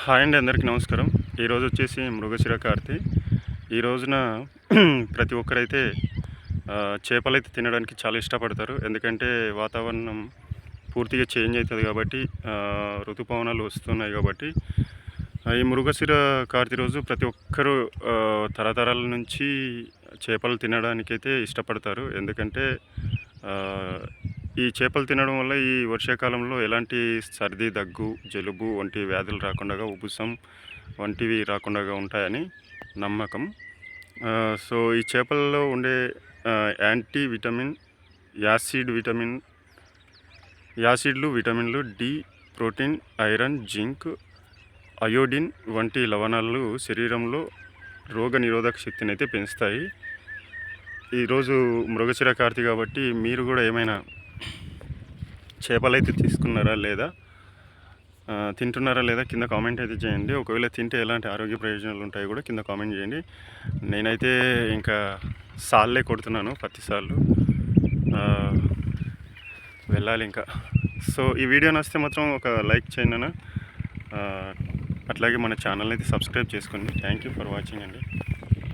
Hi అండి అందరికీ నమస్కారం. ఈరోజు వచ్చేసి మృగశిర కార్తి. ఈ రోజున ప్రతి ఒక్కరైతే చేపలు చేపలైతే తినడానికి చాలా ఇష్టపడతారు. ఎందుకంటే వాతావరణం పూర్తిగా చేంజ్ అవుతుంది కాబట్టి ఋతుపవనాలు వస్తున్నాయి కాబట్టి ఈ మృగశిర కార్తి రోజు ప్రతి ఒక్కరూ తరతరాల నుంచి చేపలు తినడానికైతే ఇష్టపడతారు. ఎందుకంటే ఈ చేపలు తినడం వల్ల ఈ వర్షాకాలంలో ఎలాంటి సర్ది దగ్గు జలుబు వంటి వ్యాధులు రాకుండా ఉబ్బుసం వంటివి రాకుండా ఉంటాయని నమ్మకం. సో ఈ చేపలలో ఉండే యాంటీ విటమిన్ యాసిడ్ విటమిన్ యాసిడ్లు విటమిన్లు D protein iron zinc iodine వంటి లవణాలు శరీరంలో రోగ నిరోధక శక్తిని అయితే పెంచుతాయి ఈరోజు మృగశిర కార్తీ కాబట్టి మీరు కూడా ఏమైనా చేపలైతే తీసుకున్నారా లేదా? తింటున్నారా లేదా? కింద కామెంట్ అయితే చేయండి. ఒకవేళ తింటే ఎలాంటి ఆరోగ్య ప్రయోజనాలు ఉంటాయో కూడా కింద కామెంట్ చేయండి. నేనైతే ఇంకా సాల్లే కొడుతున్నాను ప్రతిసార్లు ఆ, వెళ్ళాలి ఇంకా. సో ఈ వీడియో నచ్చితే మాత్రం ఒక లైక్ చేయండి అట్లాగే మన ఛానల్ని అయితే సబ్స్క్రైబ్ చేసుకోండి. థ్యాంక్ యూ ఫర్ వాచింగ్ అండి.